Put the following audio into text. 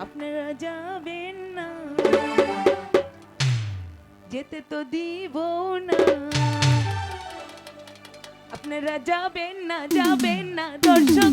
আপনারা যাবেন না। যেতে তো দিব না। আপনারা যাবেন না যাবেন না। দর্শক